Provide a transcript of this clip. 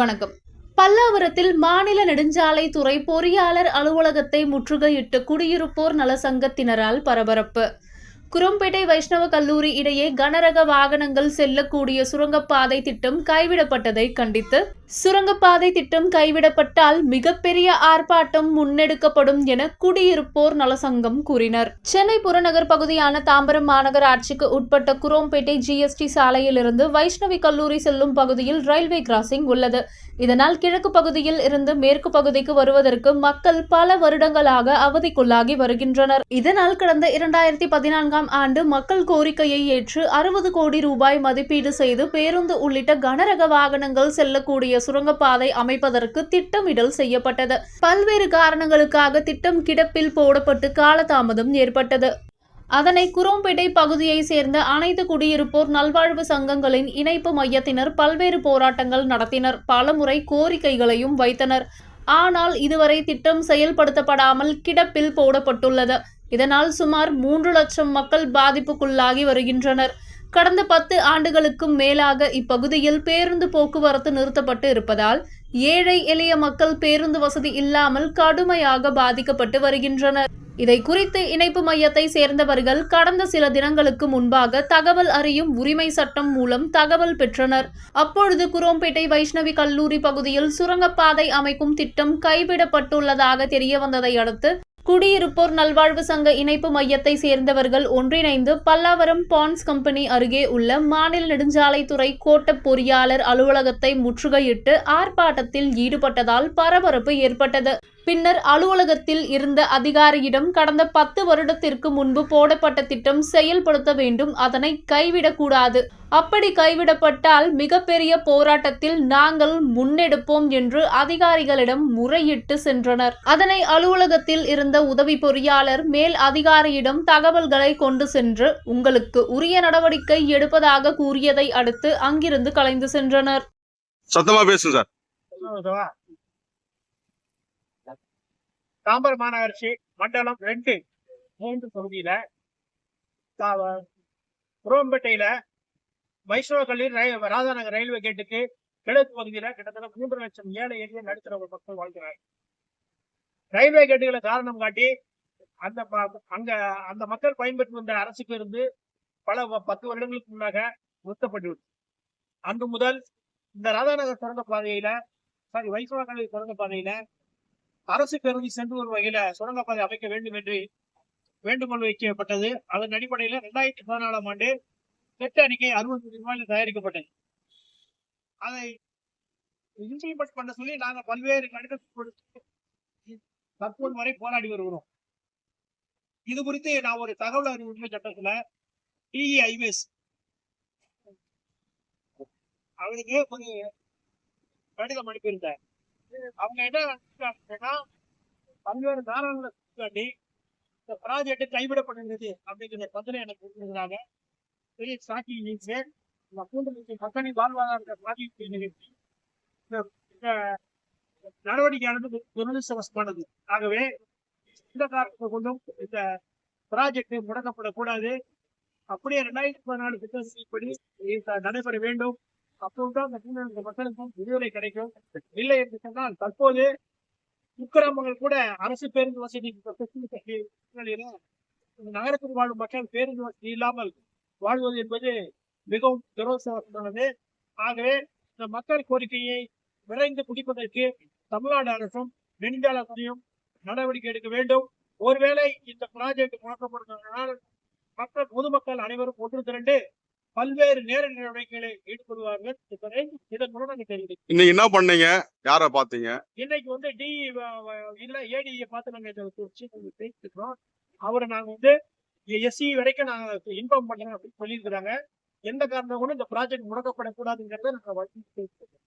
வணக்கம். பல்லாவரத்தில் மாநில நெடுஞ்சாலைத்துறை பொறியாளர் அலுவலகத்தை முற்றுகையிட்டு குடியிருப்போர் நல சங்கத்தினரால் பரபரப்பு. குரோம்பேட்டை வைஷ்ணவ கல்லூரி இடையே கனரக வாகனங்கள் செல்லக்கூடிய சுரங்கப்பாதை திட்டம் கைவிடப்பட்டதை கண்டித்து சுரங்கப்பாதை திட்டம் கைவிடப்பட்டால் மிகப்பெரிய ஆர்ப்பாட்டம் முன்னெடுக்கப்படும் என குடியிருப்போர் நலசங்கம் கூறினர். சென்னை புறநகர் பகுதியான தாம்பரம் மாநகராட்சிக்கு உட்பட்ட குரோம்பேட்டை ஜிஎஸ்டி சாலையிலிருந்து வைஷ்ணவி கல்லூரி செல்லும் பகுதியில் ரயில்வே கிராசிங் உள்ளது. இதனால் கிழக்கு பகுதியில் இருந்து மேற்கு பகுதிக்கு வருவதற்கு மக்கள் பல வருடங்களாக அவதிக்குள்ளாகி வருகின்றனர். இதனால் கடந்த இரண்டாயிரத்தி பதினான்காம் ஆண்டு மக்கள் கோரிக்கையை ஏற்று அறுபது கோடி ரூபாய் மதிப்பீடு செய்து பேருந்து உள்ளிட்ட கனரக வாகனங்கள் செல்லக்கூடிய சுரங்கப்பாதை அமைப்பதற்கு திட்டமிடல் செய்யப்பட்டது. பல்வேறு காரணங்களுக்காக திட்டம் கிடப்பில் போடப்பட்டு காலதாமதம் ஏற்பட்டது. அதனை குரோம்பேட்டை பகுதியை சேர்ந்த அனைத்து குடியிருப்போர் நல்வாழ்வு சங்கங்களின் இணைப்பு மையத்தினர் பல்வேறு போராட்டங்கள் நடத்தினர். பலமுறை கோரிக்கைகளையும் வைத்தனர். ஆனால் இதுவரை திட்டம் செயல்படுத்தப்படாமல் கிடப்பில் போடப்பட்டுள்ளது. இதனால் சுமார் மூன்று லட்சம் மக்கள் பாதிப்புக்குள்ளாகி வருகின்றனர். கடந்த பத்து ஆண்டுகளுக்கும் மேலாக இப்பகுதியில் பேருந்து போக்குவரத்து நிறுத்தப்பட்டு இருப்பதால் ஏழை எளிய மக்கள் பேருந்து வசதி இல்லாமல் கடுமையாக பாதிக்கப்பட்டு வருகின்றனர். இதை குறித்து இணைப்பு மையத்தை சேர்ந்தவர்கள் கடந்த சில தினங்களுக்கு முன்பாக தகவல் அறியும் உரிமை சட்டம் மூலம் தகவல் பெற்றனர். அப்பொழுது குரோம்பேட்டை வைஷ்ணவி கல்லூரி பகுதியில் சுரங்கப்பாதை அமைக்கும் திட்டம் கைவிடப்பட்டுள்ளதாக தெரிய வந்ததை அடுத்து குடியிருப்போர் நல்வாழ்வு சங்க இணைப்பு மையத்தை சேர்ந்தவர்கள் ஒன்றிணைந்து பல்லாவரம் பான்ஸ் கம்பெனி அருகே உள்ள மாநில நெடுஞ்சாலைத்துறை கோட்ட பொறியாளர் அலுவலகத்தை முற்றுகையிட்டு ஆர்ப்பாட்டத்தில் ஈடுபட்டதால் பரபரப்பு ஏற்பட்டது. பின்னர் அலுவலகத்தில் இருந்த அதிகாரியிடம் கடந்த பத்து வருடத்திற்கு முன்பு போடப்பட்ட திட்டம் செயல்படுத்த வேண்டும். அதனை கைவிடக்கூடாது. அப்படி கைவிடப்பட்டால் மிகப்பெரிய போராட்டத்தில் நாங்கள் முன்னெடுப்போம் என்று அதிகாரிகளிடம் முறையிட்டு சென்றனர். அதனை அலுவலகத்தில் இருந்த உதவி பொறியாளர் மேல் அதிகாரியிடம் தகவல்களை கொண்டு சென்று உங்களுக்கு உரிய நடவடிக்கை எடுப்பதாக கூறியதை அடுத்து அங்கிருந்து கலைந்து சென்றனர். சத்தமா பேசுங்க சார்? தாம்பரம் மாநகராட்சி மண்டலம் ரெண்டு மூன்று பகுதியில தா- குரோம்பேட்டையில வைஷ்ணவ கல்லூரி ரயில் ராதாநகர் ரயில்வே கேட்டுக்கு கிழக்கு பகுதியில கிட்டத்தட்ட மூன்று லட்சம் ஏழை எளிய நடுத்தர மக்கள் வாழ்கிறார் ரயில்வே கேட்டுகளை காரணம் காட்டி அந்த ப- அங்க அந்த மக்கள் பயன்பெற்று வந்த அரசுக்கு இருந்து பல பத்து வருடங்களுக்கு முன்னாக நிறுத்தப்பட்டு அன்று முதல் இந்த ராதாநகர் சுரங்க பாதையில சாரி வைஷ்ணவ கல்லூரி சுரங்க பாதையில அரசு கருதி சென்று ஒரு வகையில சுரங்கப்பாதை அமைக்க வேண்டும் என்று வேண்டுகோள் வைக்கப்பட்டது. அதன் அடிப்படையில் ரெண்டாயிரத்தி பதினாலாம் ஆண்டு திட்ட அறிக்கை அறுபது கோடி ரூபாயில் தயாரிக்கப்பட்டது. அதை இம்ப்ளிமெண்ட் பண்ண சொல்லி நாங்கள் பல்வேறு கடிதம் கொடுத்து தற்போது வரை போராடி வருகிறோம். இது குறித்து நான் ஒரு தகவல் அறிவு சட்டத்தில் சட்டத்துல டிஇ ஐவேஸ் அவருக்கு ஒரு கடிதம் அனுப்பியிருந்தேன் அவங்க என்ன நினைச்சாங்கன்னா, பல்வேறு காரணங்களை காட்டி இந்த ப்ராஜெக்ட் கைவிடப்படுகிறது அப்படிங்கிற பதிலை எனக்கு கொடுத்திருந்தாங்க பெரிய சாக்கி நிகழ்ச்சி இந்த மூன்று லட்சம் வாழ்வாதார பாதிப்பு நிகழ்ச்சி இந்த- நடவடிக்கையானது துரதிருஷ்டவசமானது. ஆகவே இந்த காரணத்தை கொண்டும் இந்த ப்ராஜெக்ட் முடக்கப்படக்கூடாது. அப்படியே ரெண்டாயிரத்தி பதினாலு திட்டப்படி இது நடைபெற வேண்டும். அப்போதான் அந்த மக்களுக்கும் விடுதலை கிடைக்கும். இல்லை என்று சொன்னால் தற்போது குக்கிராமங்கள் கூட அரசு பேருந்து வசதி இந்த நகரத்தில் வாழும் மக்கள் பேருந்து வசதி இல்லாமல் வாழ்வது என்பது மிகவும் துரோசமானது. ஆகவே இந்த மக்கள் கோரிக்கையை விரைந்து குடிப்பதற்கு தமிழ்நாடு அரசும் நெடுஞ்சாலையும் நடவடிக்கை எடுக்க வேண்டும். ஒருவேளை இந்த ப்ராஜெக்ட் முடக்கப்படுவதனால் மக்கள் பொதுமக்கள் அனைவரும் ஒன்று திரண்டு பல்வேறு நேரடி நடவடிக்கைகளை ஈடுபடுவார்கள் இதன் மூலம் தெரிவிக்கிறேன் இன்னைக்கு என்ன பண்ணீங்க? யார பாத்தீங்க இன்னைக்கு வந்து டி இல்ல ஏடியை பார்த்து நாங்க இதை பேசிக்கிறோம். அவரை நாங்க வந்து எஸ்சி வரைக்கும் நாங்க இன்ஃபார்ம் பண்றோம் அப்படின்னு சொல்லியிருக்கிறாங்க. எந்த காரணம் கூட இந்த ப்ராஜெக்ட் முடக்கப்படக்கூடாதுங்கிறத நாங்க பேசிக்கிறோம்